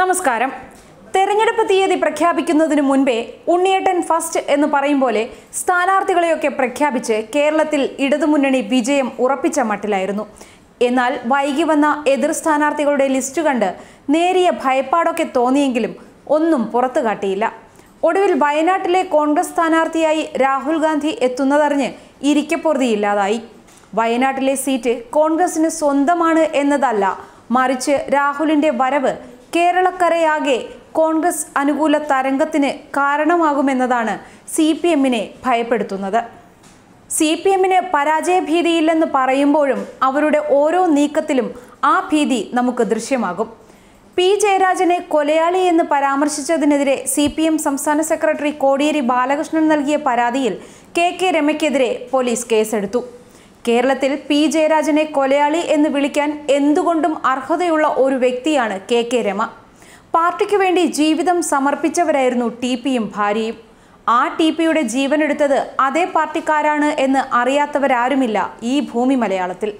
നമസ്കാരം. തെരഞ്ഞെടുപ്പ് തീയതി പ്രഖ്യാപിക്കുന്നതിന് മുൻപേ ഉണ്ണിയേട്ടൻ ഫസ്റ്റ് എന്ന് പറയും പോലെ സ്ഥാനാർത്ഥികളെയൊക്കെ പ്രഖ്യാപിച്ച് കേരളത്തിൽ ഇടതുമുന്നണി വിജയം ഉറപ്പിച്ച മട്ടിലായിരുന്നു. എന്നാൽ വൈകി വന്ന എതിർ സ്ഥാനാർത്ഥികളുടെ ലിസ്റ്റ് കണ്ട് നേരിയ ഭയപ്പാടൊക്കെ തോന്നിയെങ്കിലും ഒന്നും പുറത്തു കാട്ടിയില്ല. ഒടുവിൽ വയനാട്ടിലെ കോൺഗ്രസ് സ്ഥാനാർത്ഥിയായി രാഹുൽ ഗാന്ധി എത്തുന്നതറിഞ്ഞ് ഇരിക്കപ്പൊറുതിയില്ലാതായി വയനാട്ടിലെ സീറ്റ് കോൺഗ്രസിന് സ്വന്തമാണ് എന്നതല്ല മറിച്ച് രാഹുലിന്റെ വരവ് കേരളക്കരയാകെ കോൺഗ്രസ് അനുകൂല തരംഗത്തിന് കാരണമാകുമെന്നതാണ് സി പി എമ്മിനെ ഭയപ്പെടുത്തുന്നത്. സി പി എമ്മിന് പരാജയഭീതിയില്ലെന്ന് പറയുമ്പോഴും അവരുടെ ഓരോ നീക്കത്തിലും ആ ഭീതി നമുക്ക് ദൃശ്യമാകും. പി ജയരാജനെ കൊലയാളി എന്ന് പരാമർശിച്ചതിനെതിരെ സി പി എം സംസ്ഥാന സെക്രട്ടറി കോടിയേരി ബാലകൃഷ്ണൻ നൽകിയ പരാതിയിൽ കെ കെ രമയ്ക്കെതിരെ പോലീസ് കേസെടുത്തു. കേരളത്തിൽ പി. ജയരാജനെ കൊലയാളി എന്ന് വിളിക്കാൻ എന്തുകൊണ്ടും അർഹതയുള്ള ഒരു വ്യക്തിയാണ് കെ. കെ. രമ. പാർട്ടിക്ക് വേണ്ടി ജീവിതം സമർപ്പിച്ചവരായിരുന്നു ടി. പിയും ഭാര്യയും. ആ ടി. പിയുടെ ജീവനെടുത്തത് അതേ പാർട്ടിക്കാരാണ് എന്ന് അറിയാത്തവരാരുമില്ല ഈ ഭൂമി മലയാളത്തിൽ.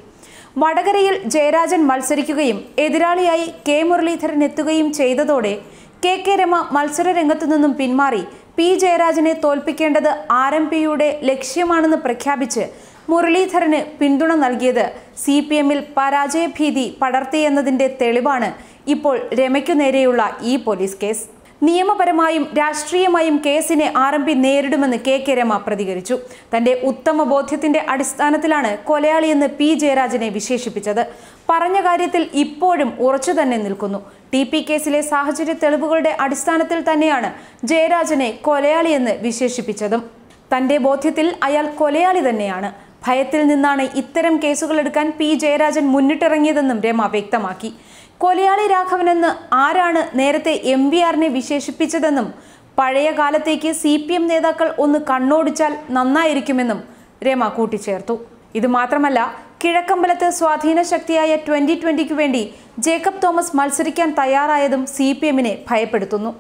വടകരയിൽ ജയരാജൻ മത്സരിക്കുകയും എതിരാളിയായി കെ. മുരളീധരൻ എത്തുകയും ചെയ്തതോടെ കെ. കെ. രമ മത്സരരംഗത്തു നിന്നും പിന്മാറി പി. ജയരാജനെ തോൽപ്പിക്കേണ്ടത് ആർ. എം. പിയുടെ ലക്ഷ്യമാണെന്ന് പ്രഖ്യാപിച്ച് മുരളീധരന് പിന്തുണ നൽകിയത് സി പി എമ്മിൽ പരാജയഭീതി പടർത്തിയെന്നതിന്റെ തെളിവാണ് ഇപ്പോൾ രമയ്ക്കു നേരെയുള്ള ഈ പോലീസ് കേസ്. നിയമപരമായും രാഷ്ട്രീയമായും കേസിനെ ആർ എം പി നേരിടുമെന്ന് കെ കെ രമ പ്രതികരിച്ചു. തന്റെ ഉത്തമ ബോധ്യത്തിന്റെ അടിസ്ഥാനത്തിലാണ് കൊലയാളിയെന്ന് പി ജയരാജനെ വിശേഷിപ്പിച്ചത്. പറഞ്ഞ കാര്യത്തിൽ ഇപ്പോഴും ഉറച്ചു തന്നെ നിൽക്കുന്നു. ടി പി കേസിലെ സാഹചര്യ തെളിവുകളുടെ അടിസ്ഥാനത്തിൽ തന്നെയാണ് ജയരാജനെ കൊലയാളിയെന്ന് വിശേഷിപ്പിച്ചതും. തന്റെ ബോധ്യത്തിൽ അയാൾ കൊലയാളി തന്നെയാണ്. ഭയത്തിൽ നിന്നാണ് ഇത്തരം കേസുകൾ എടുക്കാൻ പി ജയരാജൻ മുന്നിട്ടിറങ്ങിയതെന്നും രമ വ്യക്തമാക്കി. കൊലയാളി രാഘവനെന്ന് ആരാണ് നേരത്തെ എം വി ആറിനെ വിശേഷിപ്പിച്ചതെന്നും പഴയ കാലത്തേക്ക് സി പി എം നേതാക്കൾ ഒന്ന് കണ്ണോടിച്ചാൽ നന്നായിരിക്കുമെന്നും രമ കൂട്ടിച്ചേർത്തു. ഇത് മാത്രമല്ല കിഴക്കമ്പലത്ത് സ്വാധീന ശക്തിയായ ട്വന്റി ട്വന്റിക്ക് വേണ്ടി ജേക്കബ് തോമസ് മത്സരിക്കാൻ തയ്യാറായതും സി പി എമ്മിനെ ഭയപ്പെടുത്തുന്നു.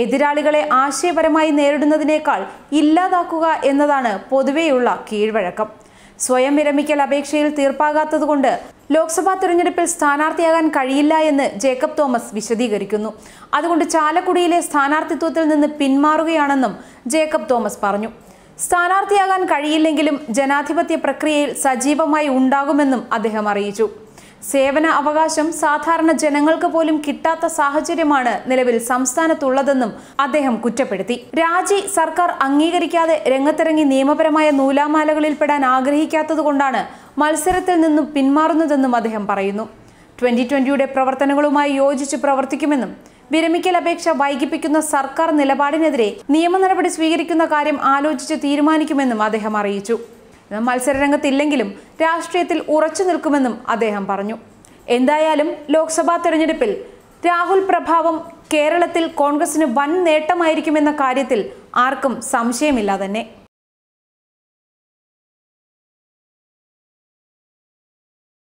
എതിരാളികളെ ആശയപരമായി നേരിടുന്നതിനേക്കാൾ ഇല്ലാതാക്കുക എന്നതാണ് പൊതുവെയുള്ള കീഴ്വഴക്കം. സ്വയം വിരമിക്കൽ അപേക്ഷയിൽ തീർപ്പാകാത്തതുകൊണ്ട് ലോക്സഭാ തിരഞ്ഞെടുപ്പിൽ സ്ഥാനാർത്ഥിയാകാൻ കഴിയില്ല എന്ന് ജേക്കബ് തോമസ് വിശദീകരിക്കുന്നു. അതുകൊണ്ട് ചാലക്കുടിയിലെ സ്ഥാനാർത്ഥിത്വത്തിൽ നിന്ന് പിന്മാറുകയാണെന്നും ജേക്കബ് തോമസ് പറഞ്ഞു. സ്ഥാനാർത്ഥിയാകാൻ കഴിയില്ലെങ്കിലും ജനാധിപത്യ പ്രക്രിയയിൽ സജീവമായി ഉണ്ടാകുമെന്നും അദ്ദേഹം അറിയിച്ചു. സേവന അവകാശം സാധാരണ ജനങ്ങൾക്ക് പോലും കിട്ടാത്ത സാഹചര്യമാണ് നിലവിൽ സംസ്ഥാനത്തുള്ളതെന്നും അദ്ദേഹം കുറ്റപ്പെടുത്തി. രാജി സർക്കാർ അംഗീകരിക്കാതെ രംഗത്തിറങ്ങി നിയമപരമായ നൂലാമാലകളിൽപ്പെടാൻ ആഗ്രഹിക്കാത്തതുകൊണ്ടാണ് മത്സരത്തിൽ നിന്നും പിന്മാറുന്നതെന്നും അദ്ദേഹം പറയുന്നു. ട്വന്റി ട്വന്റിയുടെ പ്രവർത്തനങ്ങളുമായി യോജിച്ച് പ്രവർത്തിക്കുമെന്നും വിരമിക്കൽ അപേക്ഷ വൈകിപ്പിക്കുന്ന സർക്കാർ നിലപാടിനെതിരെ നിയമ നടപടി സ്വീകരിക്കുന്ന കാര്യം ആലോചിച്ച് തീരുമാനിക്കുമെന്നും അദ്ദേഹം അറിയിച്ചു. മത്സരരംഗത്തില്ലെങ്കിലും രാഷ്ട്രീയത്തിൽ ഉറച്ചു നിൽക്കുമെന്നും അദ്ദേഹം പറഞ്ഞു. എന്തായാലും ലോക്സഭാ തെരഞ്ഞെടുപ്പിൽ രാഹുൽ പ്രഭാവം കേരളത്തിൽ കോൺഗ്രസിന് വൻ നേട്ടമായിരിക്കുമെന്ന കാര്യത്തിൽ ആർക്കും സംശയമില്ല തന്നെ.